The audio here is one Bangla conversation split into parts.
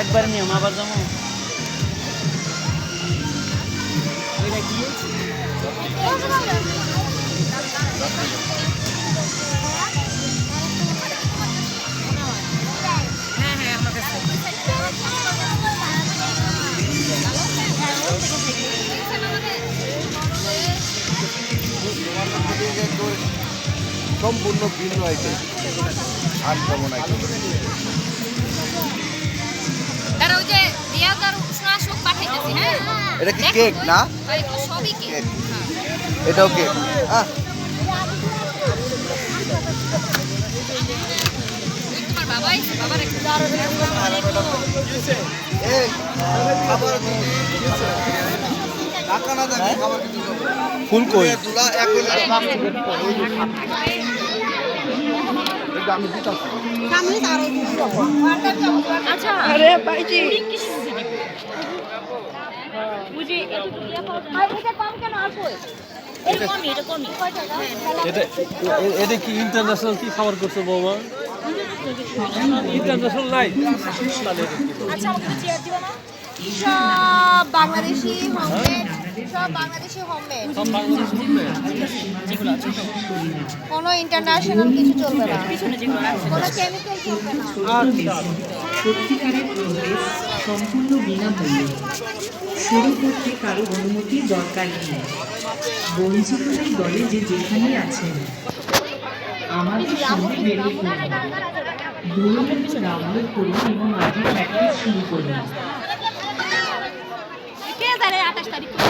একবার নিয়ম আবার যাব সম্পূর্ণ ভিন্ন আইটেম আনকমন আইটেম হ্যাঁ? এটা কি কেক না। এটাও কেক তোমার বাবা এসে বাবার একটু এই খাবার টাকা না থাকে খাবার কিছু ফুল কই দুলা এক আচ্ছা আরে ভাইজি এটা কি ইন্টারন্যাশনাল কি খাবার করছ বৌমা? ইন্টারন্যাশনাল নাই? আচ্ছা আমাকে চেয়ার দিবা না। সব বাংলাদেশি হোমমেড সব বাংলাদেশি হোমমেড সব বাংলাদেশ শুনবে কোনো ইন্টারন্যাশনাল কিছু চলবে না। কোনো কেমিক্যাল চলবে না। সত্যিকারের প্রবেশ সম্পূর্ণ বিনামূল্যে। শুরু করতে কারও অনুমতির দরকার নেই। বঞ্চিতদের দলে যে যেখানে আছেন আমাদের সঙ্গে বেরিয়ে পড়ুন। ধরুন ডাউনলোড করুন এবং আজই প্র্যাকটিস শুরু করুন। আঠাশ তারিখ করে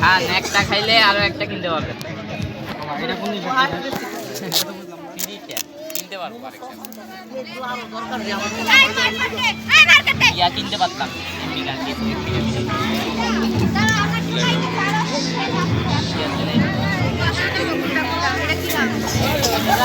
হ্যাঁ একটা খাইলে আরও একটা কিনতে পারব। ইয়া কিনতে পারতাম।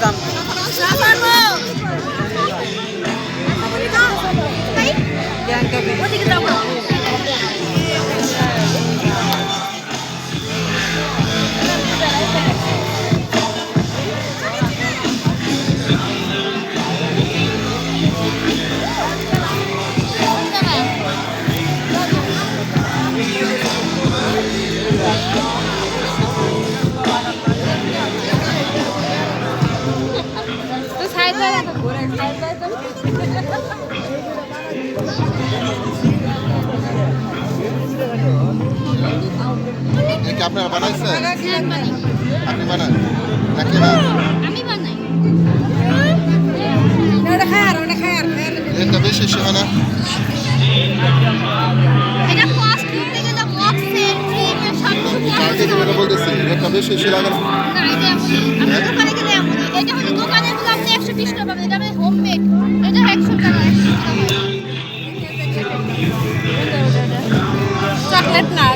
দাম। কি আপনারা বানাইছেন? বানাই। আপনি বানান। নাকি না? আমি বানাই। এটা বেশি সে হয় না? এটা কস্ট কিনতে গেলে ক্রিম সব কিছু বলতেছি এটা বেশি সে লাগে না এটা আমি দোকানে গেলে তিরিশ টাকা পাবেন এটা হোম মেড এটা একশো টাকা একশো টাকা। চকলেট না